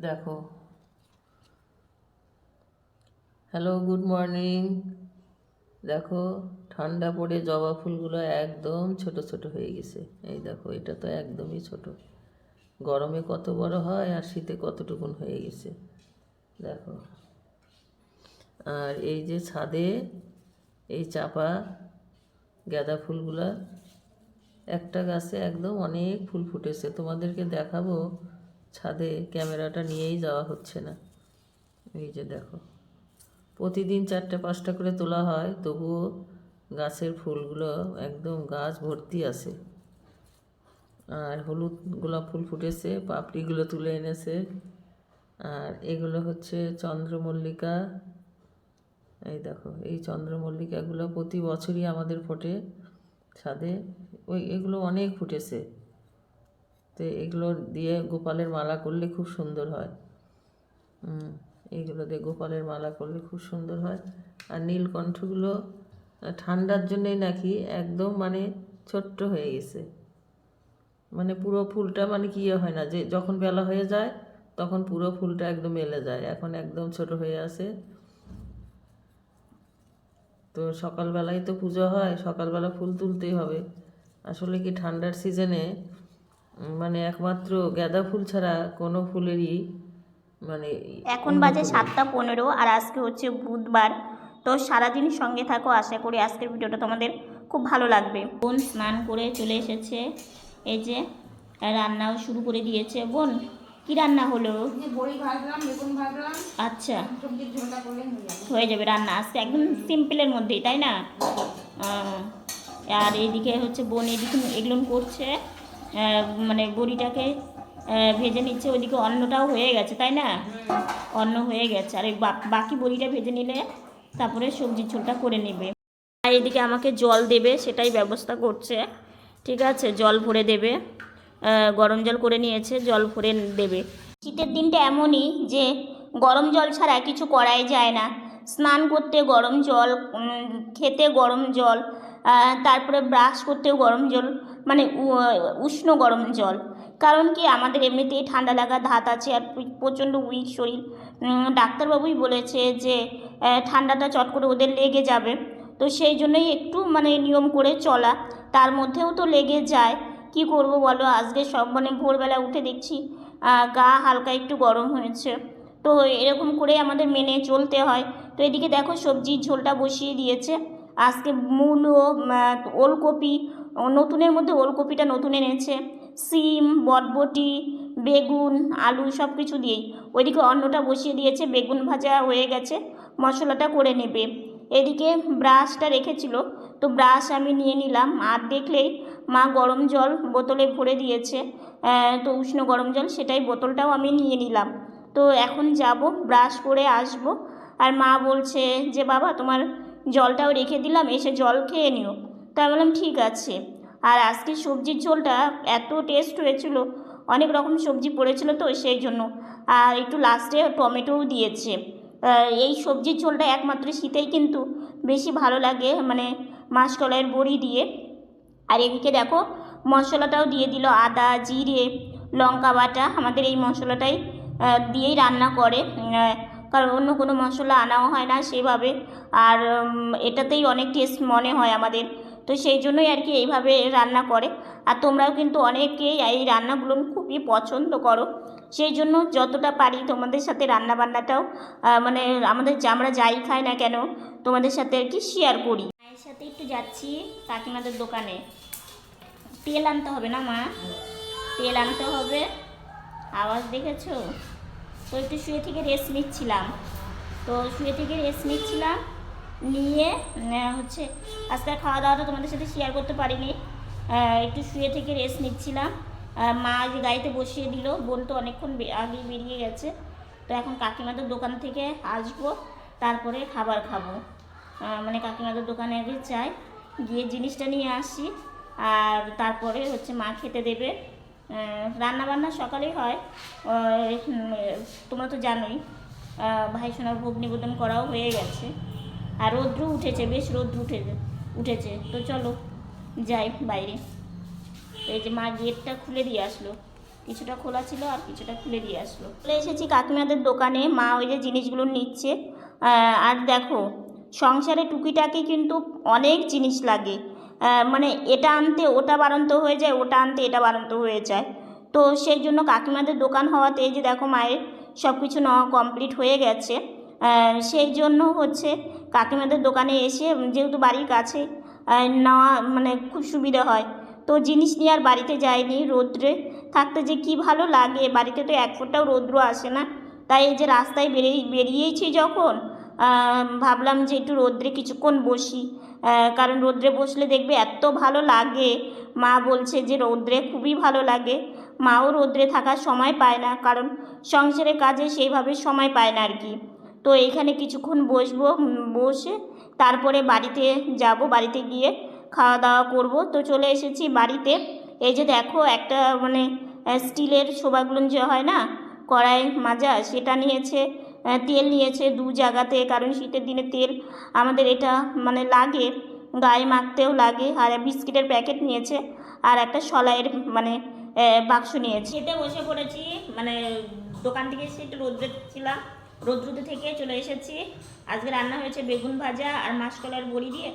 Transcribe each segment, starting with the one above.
দেখো। Hello good morning দেখো, ঠান্ডা পড়ে জবা ফুলগুলো একদম ছোট ছোট হয়ে গেছে। এই দেখো, এটা তো একদমই ছোট। গরমে কত বড় হয় আর শীতে কতটুকুন হয়ে গেছে। দেখো। আর এই যে ছাদে এই চাপা গাঁদা ফুলগুলা, একটা গাছে একদম অনেক ফুল ফুটেছে। তোমাদেরকে দেখাবো ছাদে ক্যামেরাটা নিয়েই যাওয়া হচ্ছে না। এই যে দেখো। প্রতিদিন চারটে, পাঁচটা করে তোলা হয়, তবুও গাছের ফুলগুলো একদম গাছ ভর্তি আছে। আর হলুদ গোলাপ ফুল ফুটেছে, পাপড়িগুলো তুলে এনেছে। আর এগুলো হচ্ছে চন্দ্রমল্লিকা। এই দেখো, এই চন্দ্রমল্লিকাগুলো প্রতি বছরই আমাদের ফোটে ছাদে। ওই এগুলো অনেক ফুটেছে। তো এগুলো দিয়ে গোপালের মালা করলে খুব সুন্দর হয়। এইগুলো দিয়ে গোপালের মালা করলে খুব সুন্দর হয়। আর নীলকণ্ঠগুলো ঠান্ডার জন্যেই নাকি একদম মানে ছোট্ট হয়ে গেছে। মানে পুরো ফুলটা মানে কি ইয়ে হয় না, যে যখন বেলা হয়ে যায়, তখন পুরো ফুলটা একদম মেলে যায়। এখন একদম ছোট হয়ে আছে। তো সকালবেলায় তো পুজো হয়, সকালবেলা ফুল তুলতেই হবে। আসলে কি ঠান্ডার সিজনে মানে একমাত্র গাঁদা ফুল ছাড়া কোনো ফুলেরই মানে এখন বাজে সাতটা পনেরো আর আজকে হচ্ছে বুধবার। তো সারাদিন সঙ্গে থাকো আশা করি আজকের ভিডিওটা তোমাদের খুব ভালো লাগবে। বোন স্নান করে চলে এসেছে। এই যে রান্নাও শুরু করে দিয়েছে। বোন কি রান্না হলো? আচ্ছা। হয়ে যাবে। রান্না। আজকে একদম সিম্পলের মধ্যেই তাই না? আর এইদিকে হচ্ছে বোন এদিকে এগুলো করছে। মানে বড়িটাকে ভেজে নিচ্ছে, ওইদিকে অন্নটাও হয়ে গেছে, তাই না? অন্ন হয়ে গেছে। আর বাকি বড়িটা ভেজে নিলে তারপরে সবজির ঝোলটা করে নেবে। আর এদিকে আমাকে জল দেবে, সেটাই ব্যবস্থা করছে। ঠিক আছে? জল ভরে দেবে। গরম জল করে নিয়েছে, জল ভরে দেবে। শীতের দিনটা এমনই যে, গরম জল ছাড়া কিছু করাই যায় না। স্নান করতে গরম জল খেতে গরম জল তারপরে ব্রাশ করতেও গরম জল মানে উষ্ণ গরম জল। কারণ কি, আমাদের এমনিতেই ঠান্ডা লাগা ধাত আছে আর প্রচণ্ড উইক শরীর। ডাক্তারবাবুই বলেছে যে ঠান্ডাটা চট করে ওদের লেগে যাবে। তো সেই জন্যই একটু মানে নিয়ম করে চলা। তার মধ্যেও তো লেগে যায়। কি করব বলো? আজকে সব মানে ভোরবেলা উঠে দেখছি গা হালকা একটু গরম হয়েছে। তো এরকম করে আমাদের মেনে চলতে হয়। তো এদিকে দেখো সবজির ঝোলটা বসিয়ে দিয়েছে। আজকে মূলো ওলকপি নতুনের মধ্যে ওলকপিটা নতুন এনেছে। সিম বটবটি বেগুন, আলু সব কিছু দিয়েই। ওইদিকে অন্নটা বসিয়ে দিয়েছে, বেগুন ভাজা হয়ে গেছে, মশলাটা করে নেবে। এদিকে ব্রাশটা রেখেছিল, তো ব্রাশ আমি নিয়ে নিলাম। আর দেখলেই মা গরম জল বোতলে ভরে দিয়েছে তো উষ্ণ গরম জল, সেটাই বোতলটাও আমি নিয়ে নিলাম। তো এখন যাব, ব্রাশ করে আসব। আর মা বলছে যে, বাবা, তোমার জলটাও রেখে দিলাম, এসে জল খেয়ে নিও। তা আমি বললাম, ঠিক আছে। আর আজকে সবজির ঝোলটা এত টেস্ট হয়েছিল, অনেক রকম সবজি পড়েছিল তো সেই জন্য। আর একটু লাস্টে টমেটোও দিয়েছে। এই সবজির ঝোলটা একমাত্র শীতেই কিন্তু বেশি ভালো লাগে মানে মাসকলাইয়ের বড়ি দিয়ে। আর এদিকে দেখো, মশলাটাও দিয়ে দিল আদা, জিরে, লঙ্কা বাটা। আমাদের এই মশলাটাই দিয়েই রান্না করে। কারণ অন্য কোনো মশলা আনাও হয় না সেভাবে। আর এটাতেই অনেক টেস্ট মনে হয় আমাদের। তো সেই জন্যই আর কি এইভাবে রান্না করে। আর তোমরাও কিন্তু অনেকেই এই রান্নাগুলো খুবই পছন্দ করো। সেই জন্য যতটা পারি তোমাদের সাথে রান্না বান্নাটাও মানে আমাদের আমরা যাই খাই না কেন, তোমাদের সাথে আর কি শেয়ার করি। মায়ের সাথে একটু যাচ্ছি কাকিমাদের দোকানে। তেল আনতে হবে না মা? তেল আনতে হবে। আওয়াজ দেখেছ? তো একটু শুয়ে থেকে রেস্ট নিচ্ছিলাম। তো শুয়ে থেকে রেস্ট নিচ্ছিলাম। নিয়ে হচ্ছে আজকে খাওয়া দাওয়াটা তোমাদের সাথে শেয়ার করতে পারিনি। একটু শুয়ে থেকে রেস্ট নিচ্ছিলাম। মা গাড়িতে বসিয়ে দিল। বোন তো অনেকক্ষণ আগেই বেরিয়ে গেছে। তো এখন কাকিমাদের দোকান থেকে আসব, তারপরে খাবার খাব। মানে কাকিমাদের দোকানে আগে যাই, গিয়ে জিনিসটা নিয়ে আসি। আর তারপরে হচ্ছে মা খেতে দেবে। রান্না বান্না সকালেই হয়। তোমরা তো জানোই ভাই সোনার ভোগ নিবেদন করাও হয়ে গেছে। আর রৌদ্র উঠেছে, বেশ রৌদ্র উঠেছে উঠেছে। তো চলো, যাই বাইরে। এই যে মা গেটটা খুলে দিয়ে আসলো। কিছুটা খোলা ছিল আর কিছুটা খুলে দিয়ে আসলো। চলে এসেছি কাকিমাদের দোকানে। মা ওই যে জিনিসগুলো নিচ্ছে। আর দেখো, সংসারে টুকিটাকি কিন্তু অনেক জিনিস লাগে। মানে এটা আনতে ওটা বাড়ন্ত হয়ে যায়, ওটা আনতে এটা বাড়ন্ত হয়ে যায়। তো সেই জন্য কাকিমাদের দোকান হওয়াতে এই যে দেখো মায়ের সব কিছু নেওয়া কমপ্লিট হয়ে গেছে। সেই জন্য হচ্ছে কাকিমাদের দোকানে এসে যেহেতু বাড়ির কাছে নেওয়া মানে খুব সুবিধা হয়। তো জিনিস নিয়ে আর বাড়িতে যায়নি রোদ্রে। থাকতে যে কি ভালো লাগে, বাড়িতে তো এক ফোঁটাও রৌদ্র আসে না। তাই এই যে রাস্তায় বেরিয়ে বেরিয়েছি যখন ভাবলাম যে একটু রোদ্রে কিছুক্ষণ বসি। কারণ রোদ্রে বসলে দেখবে এত ভালো লাগে। মা বলছে যে রৌদ্রে খুবই ভালো লাগে। মাও রোদ্রে থাকার সময় পায় না, কারণ সংসারের কাজে সেইভাবে সময় পায় না আর কি। তো এইখানে কিছুক্ষণ বসবো বসে তারপরে বাড়িতে যাব, বাড়িতে গিয়ে খাওয়া দাওয়া করব। তো চলে এসেছি বাড়িতে। এই যে দেখো একটা মানে স্টিলের শোভাগুলো যে হয় না, কড়াই মাজা, সেটা নিয়েছে তেল নিয়েছে দু জায়গাতে, কারণ শীতের দিনে তেল আমাদের এটা মানে লাগে, গায়ে মাখতেও লাগে। আর বিস্কিটের প্যাকেট নিয়েছে, আর একটা সলাইয়ের মানে বাক্স নিয়েছে। খেতে বসে পড়েছি মানে দোকান থেকে সেটা একটু রোদ্রে ছিলাম। রোদ্রুতে থেকে চলে এসেছি। আজকে রান্না হয়েছে বেগুন ভাজা আর মাসকলার বড়ি দিয়ে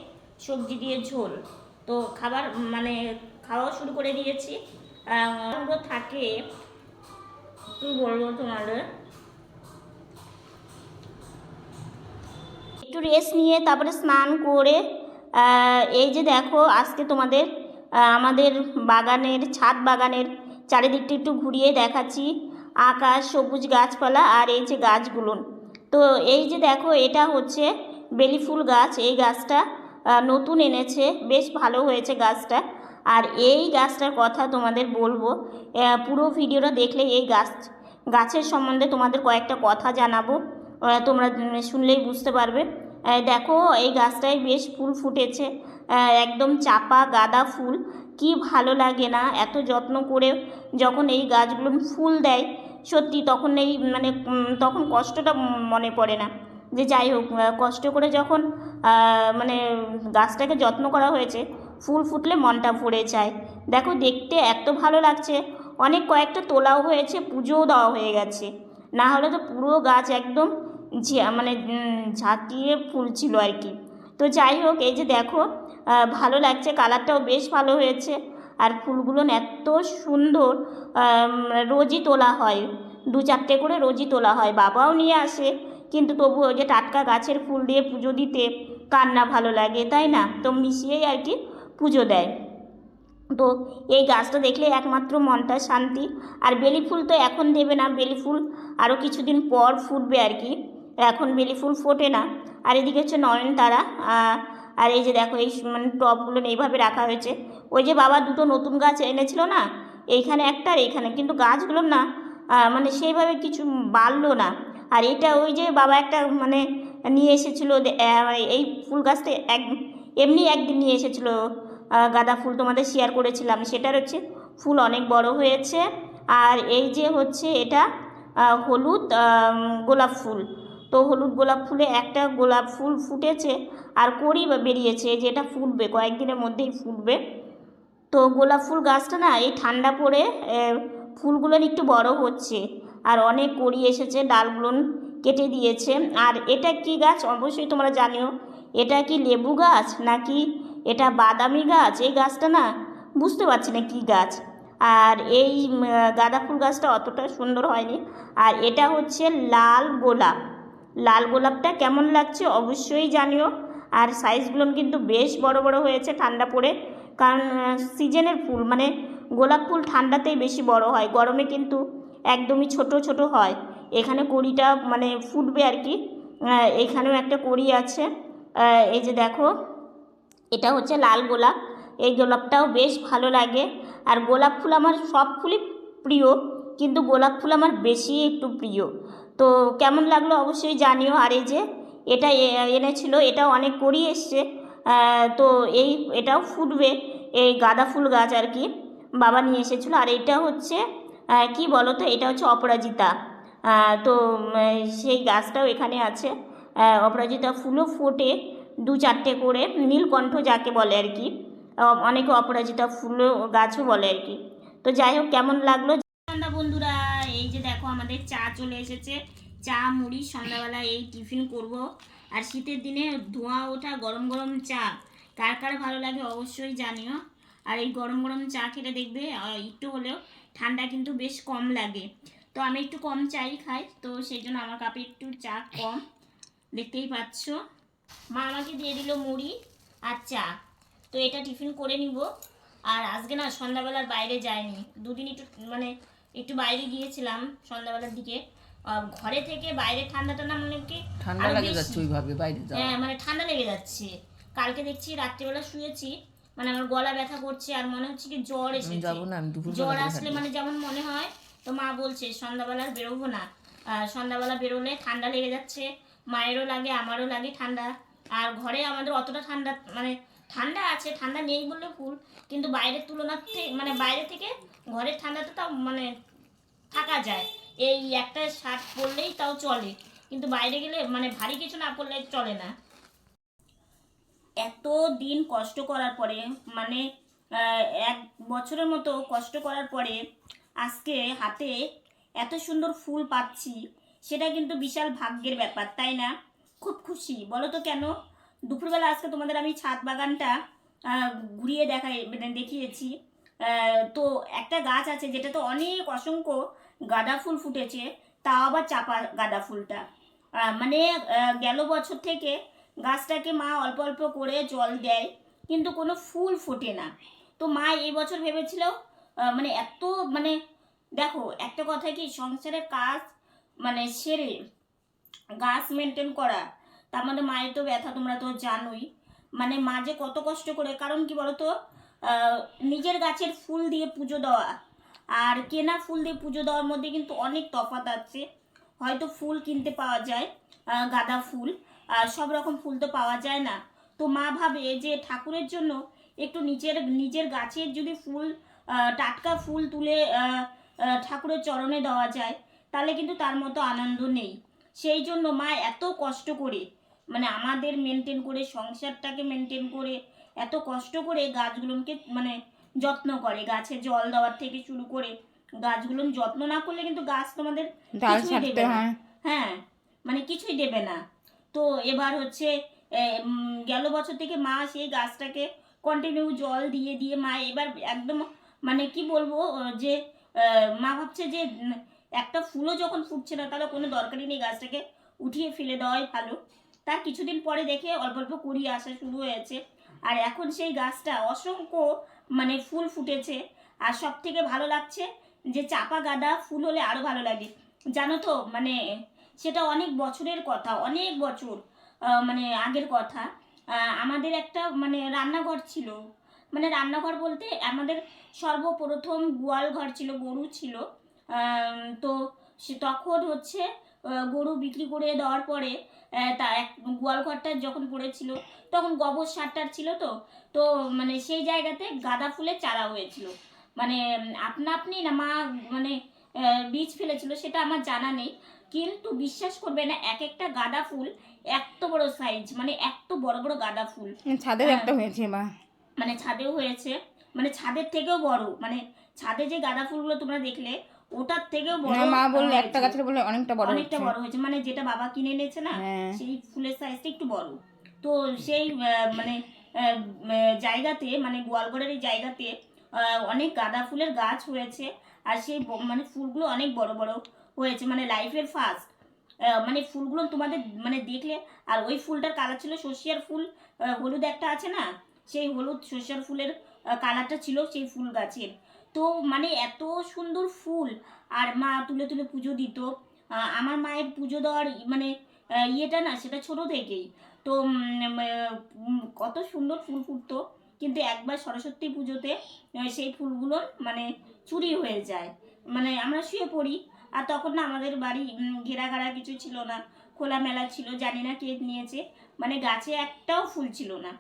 সবজি দিয়ে ঝোল। তো খাবার মানে খাওয়া শুরু করে দিয়েছি। থাকে, কি বলব তোমাদের? একটু রেস্ট নিয়ে তারপরে স্নান করে এই যে দেখো আজকে তোমাদের আমাদের বাগানের, ছাদ বাগানের চারিদিকটা একটু ঘুরিয়ে দেখাচ্ছি। আকাশ, সবুজ গাছপালা আর এই যে গাছগুলো। তো এই যে দেখো, এটা হচ্ছে বেলি ফুল গাছ। এই গাছটা নতুন এনেছে। বেশ ভালো হয়েছে গাছটা। আর এই গাছটার কথা তোমাদের বলব পুরো ভিডিওটা দেখলে এই গাছ, গাছের সম্বন্ধে তোমাদের কয়েকটা কথা জানাব। তোমরা শুনলেই বুঝতে পারবে। দেখো, এই গাছটায় বেশ ফুল ফুটেছে। একদম চাপা গাঁদা ফুল। কি ভালো লাগে না? এত যত্ন করে যখন এই গাছগুলো ফুল দেয়, সত্যি তখন এই মানে তখন কষ্টটা মনে পড়ে না। যে যাই হোক কষ্ট করে যখন মানে গাছটাকে যত্ন করা হয়েছে, ফুল ফুটলে মনটা ভরে যায়। দেখো, দেখতে এত ভালো লাগছে। অনেক কয়েকটা তোলাও হয়েছে, পুজোও দেওয়া হয়ে গেছে। না হলে তো পুরো গাছ একদম মানে ঝাঁকিয়ে ফুল ছিল আর কি। তো যাই হোক, এই যে দেখো ভালো লাগছে, কালারটাও বেশ ভালো হয়েছে। আর ফুলগুলো এত সুন্দর রোজই তোলা হয়। দু চারটে করে রোজই তোলা হয়। বাবাও নিয়ে আসে, কিন্তু তবু ওই যে টাটকা গাছের ফুল দিয়ে পুজো দিতে কার না ভালো লাগে, তাই না? তো মিশিয়েই আর কি পুজো দেয়। তো এই গাছটা দেখলে একমাত্র মনটা শান্তি। আর বেলি ফুল তো এখন দেবে না, বেলি ফুল আরও কিছুদিন পর ফুটবে আর কি। এখন বেলি ফুল ফোটে না। আর এদিকে হচ্ছে নয়নতারা আর এই যে দেখো, এই মানে টবগুলো এইভাবে রাখা হয়েছে। ওই যে বাবা দুটো নতুন গাছ এনেছিল না, এইখানে একটা আর এইখানে, কিন্তু গাছগুলো না মানে সেইভাবে কিছু বাড়লো না। আর এটা ওই যে বাবা একটা মানে নিয়ে এসেছিল মানে এই ফুল গাছটা এক, এমনি একদিন নিয়ে এসেছিল গাঁদা ফুল তোমাদের শেয়ার করেছিলাম। সেটার হচ্ছে ফুল অনেক বড় হয়েছে। আর এই যে হচ্ছে এটা হলুদ গোলাপ ফুল। তো হলুদ গোলাপ ফুলে একটা গোলাপ ফুল ফুটেছে আর কড়ি বেরিয়েছে যে এটা ফুটবে, কয়েকদিনের মধ্যেই ফুটবে। তো গোলাপ ফুল গাছটা না এই ঠান্ডা পড়ে ফুলগুলো একটু বড় হচ্ছে আর অনেক কড়ি এসেছে, ডালগুলো কেটে দিয়েছে। আর এটা কি গাছ? অবশ্যই তোমরা জানিও। এটা কি লেবু গাছ নাকি এটা বাদামি গাছ? এই গাছটা না বুঝতে পারছি না কি গাছ। আর এই গাঁদা ফুল গাছটা অতটা সুন্দর হয়নি। আর এটা হচ্ছে লাল গোলাপ। লাল গোলাপটা কেমন লাগছে অবশ্যই জানিও। আর সাইজগুলো কিন্তু বেশ বড় বড় হয়েছে ঠান্ডা পড়ে। কারণ সিজনের ফুল মানে গোলাপ ফুল ঠান্ডাতেই বেশি বড় হয়, গরমে কিন্তু একদমই ছোট ছোট হয়। এখানে কড়িটা মানে ফুটবে আর কি। এখানেও একটা কড়ি আছে। এই যে দেখো, এটা হচ্ছে লাল গোলাপ। এই গোলাপটাও বেশ ভালো লাগে। আর গোলাপ ফুল আমার সব ফুলই প্রিয়, কিন্তু গোলাপ ফুল আমার বেশি একটু প্রিয়। তো কেমন লাগল অবশ্যই জানিও আর এই যে এটা এনেছিল এটা অনেক করি এসছে। তো এই, এটাও ফুটবে, এই গাঁদা ফুল গাছ আর কি বাবা নিয়ে এসেছিল। আর এটা হচ্ছে কি বলো তো এটা হচ্ছে অপরাজিতা। তো সেই গাছটাও এখানে আছে। অপরাজিতা ফুলও ফোটে দু চারটে করে, নীলকণ্ঠ যাকে বলে আর কি। অনেকে অপরাজিতা ফুলও, গাছও বলে আর কি। তো যাই হোক, কেমন লাগল সন্ধ্যা বন্ধুরা এই যে দেখো আমাদের চা চলে এসেছে। চা, মুড়ি, সন্ধ্যাবেলা এই টিফিন করব। আর শীতের দিনে ধোঁয়া ওঠা গরম গরম চা, কার কার ভালো লাগে অবশ্যই জানিও। আর এই গরম গরম চা খেলে দেখবে একটু হলেও ঠান্ডা কিন্তু বেশ কম লাগে। তো আমি একটু কম চাই খাই, তো সেই জন্য আমার কাপে একটু চা কম। দেখতেই পাচ্ছ। মা আমাকে দিয়ে দিল মুড়ি আর চা। তো এটা টিফিন করে নিব। আর আজকে না সন্ধ্যাবেলার বাইরে যায়নি দুদিন একটু মানে একটু বাইরে গিয়েছিলাম সন্ধ্যাবেলার দিকে। ঘরে থেকে বাইরে ঠান্ডাটা না মানে কি ঠান্ডা লাগে যাচ্ছে ওইভাবে বাইরে যাওয়া। হ্যাঁ মানে ঠান্ডা লেগে যাচ্ছে। কালকে দেখছি রাত্রিবেলা শুয়েছি মানে আমার গলা ব্যথা করছে আর মনে হচ্ছে কি জ্বর এসেছে। যাব না আমি দুপুর জ্বর আসলে মানে যেমন মনে হয় তো মা বলছে সন্ধ্যাবেলা বেরোবো না। আর সন্ধ্যাবেলা বেরোলে ঠান্ডা লেগে যাচ্ছে মায়েরও লাগে আমারও লাগে ঠান্ডা। আর ঘরে আমাদের অতটা ঠান্ডা মানে ঠান্ডা আছে ঠান্ডা নেই বললে ভুল কিন্তু বাইরের তুলনার থেকে মানে বাইরে থেকে ঘরের ঠান্ডাটা তাও মানে থাকা যায়। এই একটা শার্ট পরলেই তাও চলে। কিন্তু বাইরে গেলে মানে ভারী কিছু না পরলে চলে না। এত দিন কষ্ট করার পরে মানে এক বছরের মতো কষ্ট করার পরে আজকে হাতে এত সুন্দর ফুল পাচ্ছি, সেটা কিন্তু বিশাল ভাগ্যের ব্যাপার, তাই না? খুব খুশি। বলো তো কেন? দুপুরবেলা আজকে তোমাদের আমি ছাদ বাগানটা ঘুরিয়ে দেখাই মানে দেখিয়েছি। তো একটা গাছ আছে যেটা তো অনেক অসংখ্য গাঁদা ফুল ফুটেছে, তাও আবার চাপা গাঁদা ফুলটা। মানে গেল বছর থেকে গাছটাকে মা অল্প অল্প করে জল দেয়, কিন্তু কোনো ফুল ফোটে না। তো মা এই বছর ভেবেছিল মানে এত মানে দেখো, একটা কথা কি, সংসারের কাজ মানে সেরে গাছ মেনটেন করা, তার মধ্যে মায়ের তো ব্যথা, তোমরা তো জানোই। মানে মা যে কত কষ্ট করে, কারণ কি বলতো নিজের গাছের ফুল দিয়ে পুজো দেওয়া। আর কেনা ফুল দিয়ে পুজো দেওয়ার মধ্যে কিন্তু অনেক তফাৎ আছে। হয়তো ফুল কিনতে পাওয়া যায় গাঁদা ফুল। আর সব রকম ফুল তো পাওয়া যায় না। তো মা ভাবে যে ঠাকুরের জন্য একটু নিজের নিজের গাছের যদি ফুল টাটকা ফুল তুলে ঠাকুরের চরণে দেওয়া যায়, তাহলে কিন্তু তার মতো আনন্দ নেই। সেই জন্য মা এত কষ্ট করে মানে আমাদের মেনটেন করে, সংসারটাকে মেনটেন করে এত কষ্ট করে গাছগুলোকে মানে যত্ন করে গাছে জল দেওয়ার থেকে শুরু করে গাছগুলোর যত্ন না করলে কিন্তু গাছ তোমাদের কিছুই দেবে না। হ্যাঁ। মানে কিছুই দেবে না। তো এবার হচ্ছে গেল বছর থেকে মা সেই গাছটাকে কন্টিনিউ জল দিয়ে দিয়ে মা এবার একদম মানে কি বলব যে মা ভাবছে যে একটা ফুলও যখন ফুটছে না তাহলে কোনো দরকারই নেই গাছটাকে উঠিয়ে ফেলে দেওয়াই ভালো। তার কিছুদিন পরে দেখে অল্প অল্প কুড়িয়ে আসা শুরু হয়েছে। আর এখন সেই গাছটা অসংখ্য মানে ফুল ফুটেছে। আর সব থেকে ভালো লাগছে যে চাপা গাঁদা ফুল হলে আরও ভালো লাগে। জানো তো মানে সেটা অনেক বছরের কথা, অনেক বছর মানে আগের কথা। আমাদের একটা মানে রান্নাঘর ছিল। মানে রান্নাঘর বলতে আমাদের সর্বপ্রথম গোয়াল ঘর ছিল, গরু ছিল। তো সে তখন হচ্ছে গরু বিক্রি করে দেওয়ার পরে তা এক গোয়াল ঘরটা যখন পড়েছিল তখন গোবর সারটার ছিল তো তো মানে সেই জায়গাতে গাঁদা ফুলের চারা হয়েছিল। মানে আপনা আপনি না মা মানে বীজ ফেলেছিল সেটা আমার জানা নেই কিন্তু বিশ্বাস করবে না এক একটা গাঁদা ফুল এত বড় সাইজ মানে এত বড় বড় গাঁদা ফুল। ছাদের হ্যাঁ। একটা হয়েছে মা। মানে ছাদেও হয়েছে মানে ছাদের থেকেও বড় মানে ছাদে যে গাঁদা ফুলগুলো তোমরা দেখলে ওটার থেকেও বড় না মা বলল একটা গাছের বলে অনেকটা বড় অনেকটা বড় হয়েছে। মানে যেটা বাবা কিনে এনেছে না হ্যাঁ। সেই ফুলের সাইজটা একটু বড়। তো সেই মানে জায়গাতে মানে গোয়ালঘরের এই জায়গাতে অনেক গাঁদা ফুলের গাছ হয়েছে। আর সেই মানে ফুলগুলো অনেক বড় বড় হয়েছে। মানে লাইফের ফার্স্ট মানে ফুলগুলো তোমাদের মানে দেখলে আর ওই ফুলটার কালার ছিল সর্ষিয়ার ফুল। হলুদ একটা আছে না সেই হলুদ সর্ষিয়ার ফুলের কালারটা ছিল সেই ফুল গাছের। তো মানে এত সুন্দর ফুল। আর মা তুলে তুলে পুজো দিত। আমার মায়ের পুজো দেওয়ার মানে ইয়েটা না, সেটা ছোট থেকেই। তো কত সুন্দর ফুল ফুটতো। কিন্তু একবার সরস্বতী পুজোতে সেই ফুলগুলো মানে চুরি হয়ে যায়। মানে আমরা শুয়ে পড়ি। আর তখন না, আমাদের বাড়ি ঘেরাঘাড়া কিছু ছিল না। খোলামেলা ছিল, জানি না কে নিয়েছে। মানে গাছে একটাও ফুল ছিল না।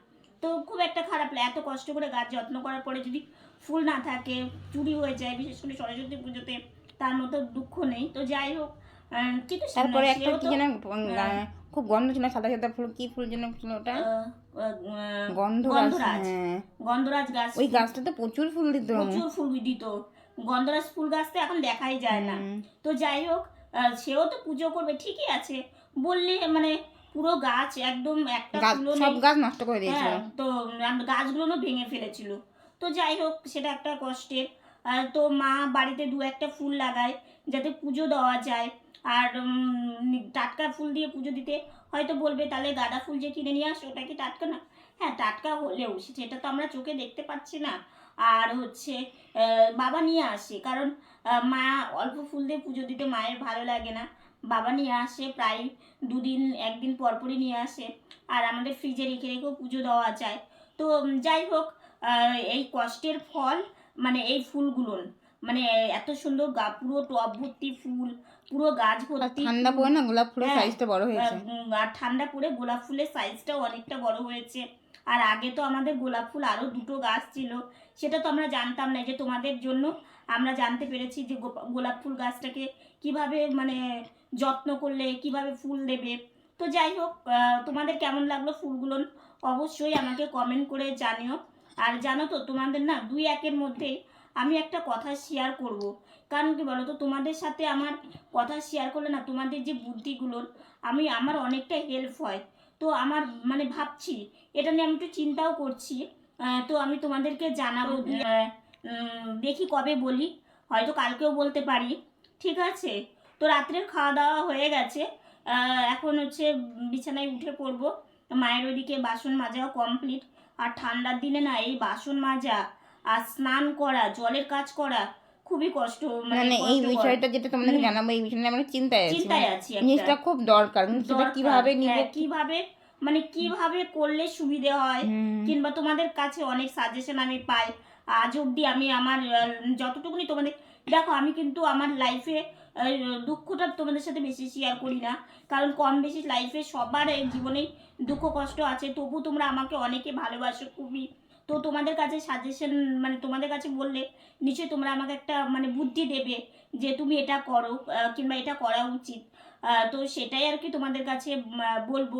তো খুব একটা খারাপ লাগে এত কষ্ট করে গাছ যত্ন করার পরে যদি ফুল না থাকে চুরি হয়ে যায় বিশেষ করে সরস্বতী পুজোতে তার মতো দুঃখ নেই। তো যাই হোক কিন্তু তারপরে একটা কি যেন। খুব গন্ধ ছিল সাদা সাদা ফুল কি ফুল যেন ছিল ওটা? গন্ধরাজ গন্ধরাজ। হ্যাঁ। গাছ। ওই গাছটা তো প্রচুর ফুল দিত। প্রচুর ফুল দিত। গন্ধরাজ ফুল গাছ তো এখন দেখাই যায় না। তো যাই হোক সেও তো পুজো করবে ঠিকই আছে। বললে মানে পুরো গাছ একদম একটা সব গাছ নষ্ট করে দিয়েছিল। হ্যাঁ তো গাছগুলো ভেঙে ফেলেছিল। তো যাই হোক, সেটা একটা কষ্টের। তো মা বাড়িতে দু একটা ফুল লাগায়, যাতে পুজো দেওয়া যায়। আর টাটকা ফুল দিয়ে পুজো দিতে হয়তো বলবে, তাহলে গাঁদা ফুল যে কিনে নিয়ে আসো, ওটা কি টাটকা না? হ্যাঁ টাটকা হলেও সেটা তো আমরা চোখে দেখতে পাচ্ছি না। আর হচ্ছে বাবা নিয়ে আসে, কারণ মা অল্প ফুল দিয়ে পুজো দিতে মায়ের ভালো লাগে না। বাবা নিয়ে আসে, প্রায় দুদিন, একদিন পরপরই নিয়ে আসে। আর আমাদের ফ্রিজে রেখে রেখেও পুজো দেওয়া যায়। তো যাই হোক এই কষ্টের ফল মানে এই ফুলগুলোর মানে এত সুন্দর গা পুরো টব ভর্তি ফুল পুরো গাছ ভর্তি ঠান্ডা। পড়ে না? গোলাপ ফুলের হ্যাঁ, সাইজটা বড় হয়েছে। আর ঠান্ডা পড়ে গোলাপ ফুলের সাইজটাও অনেকটা বড় হয়েছে। আর আগে তো আমাদের গোলাপ ফুল আরও দুটো গাছ ছিল সেটা তো আমরা জানতাম না। যে তোমাদের জন্য আমরা জানতে পেরেছি যে গোলাপ ফুল গাছটাকে কীভাবে মানে যত্ন করলে কীভাবে ফুল দেবে। তো যাই হোক তোমাদের কেমন লাগল ফুলগুলো? অবশ্যই আমাকে কমেন্ট করে জানিও। আর জানো তো তোমাদের না দুই একের মধ্যেই আমি একটা কথা শেয়ার করব। কারণ কি বলো তো তোমাদের সাথে আমার কথা শেয়ার করলে না তোমাদের যে বুদ্ধিগুলোর আমি আমার অনেকটা হেল্প হয়। তো আমার মানে ভাবছি এটা নিয়ে আমি একটু চিন্তাও করছি। তো আমি তোমাদেরকে জানাব আহ, দেখি কবে বলি হয়তো কালকেও বলতে পারি। ঠিক আছে? তো রাত্রের খাওয়া দাওয়া হয়ে গেছে। এখন হচ্ছে বিছানায় উঠে পড়ব। মায়ের ওইদিকে বাসন মাজাও কমপ্লিট আর ঠান্ডার দিনে না এই বাসন মাজা আর স্নান করা জলের কাজ করা খুবই কষ্ট মানে এই বিষয়টা যেটা তোমাদেরকে জানাব এই বিষয়টা নিয়ে আমরা চিন্তায় আছি চিন্তায় মানে আছি। জিনিসটা খুব দরকার কিন্তু সেটা কীভাবে নিব? হ্যাঁ, কীভাবে মানে কীভাবে করলে সুবিধে হয় কিংবা তোমাদের কাছে অনেক সাজেশন আমি পাই। আজ অবধি আমি আমার যতটুকুনি তোমাদের দেখো আমি কিন্তু আমার লাইফে দুঃখটা তোমাদের সাথে বেশি শেয়ার করি না। কারণ কম বেশি লাইফে সবার এই জীবনেই দুঃখ কষ্ট আছে। তবু তোমরা আমাকে অনেকে ভালোবাসো খুবই। তো তোমাদের কাছে সাজেশন মানে তোমাদের কাছে বললে নিশ্চয়ই তোমরা আমাকে একটা মানে বুদ্ধি দেবে যে তুমি এটা করো কিংবা এটা করা উচিত। তো সেটাই আর কি তোমাদের কাছে বলব।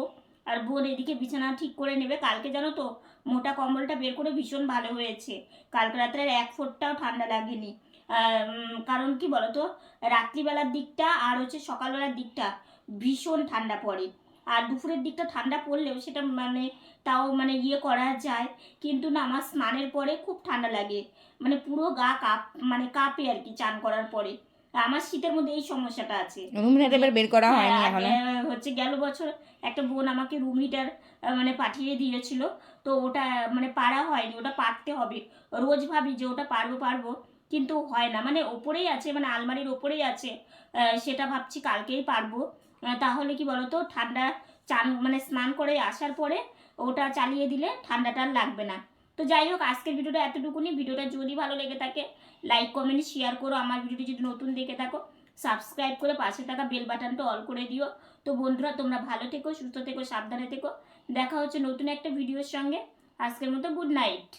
আর বোন এদিকে বিছানা ঠিক করে নেবে। কালকে জানো তো, মোটা কম্বলটা বের করে ভীষণ ভালো হয়েছে। কালকে রাত্রে এক ফোঁটটাও ঠান্ডা লাগেনি। কারণ কি বলতো? রাত্রিবেলার দিকটা আর হচ্ছে সকালবেলার দিকটা ভীষণ ঠান্ডা পড়ে। আর দুপুরের দিকটা ঠান্ডা পড়লেও সেটা মানে তাও মানে ইয়ে করা যায়। কিন্তু না আমার স্নানের পরে খুব ঠান্ডা লাগে। মানে পুরো গা কাপ মানে কাঁপে আর কি চান করার পরে। আমার শীতের মধ্যে এই সমস্যাটা আছে। রুম হিটার বের করা হয়নি হ্যাঁ, এখনও। হচ্ছে গেল বছর একটা বোন আমাকে রুম হিটার মানে পাঠিয়ে দিয়েছিল। তো ওটা মানে পারা হয়নি ওটা পারতে হবে। রোজ ভাবি যে ওটা পারব পারব। কিন্তু হয় না। মানে ওপরেই আছে মানে আলমারির ওপরেই আছে। সেটা ভাবছি কালকেই পারব। তাহলে কি বলতো, ঠান্ডা চান মানে স্নান করে আসার পরে ওটা চালিয়ে দিলে ঠান্ডাটা লাগবে না। তো যাই হোক, আজকের ভিডিওটা এতটুকুনি। ভিডিওটা যদি ভালো লেগে থাকে লাইক কমেন্ট শেয়ার করো। আমার ভিডিওটি যদি নতুন দেখে থাকো সাবস্ক্রাইব করে পাশে থাকা বেল বাটনটা অল করে দিও। তো বন্ধুরা, তোমরা ভালো থেকো, সুস্থ থেকো, সাবধানে থেকো। দেখা হচ্ছে নতুন একটা ভিডিওর সঙ্গে। আজকের মতো গুড নাইট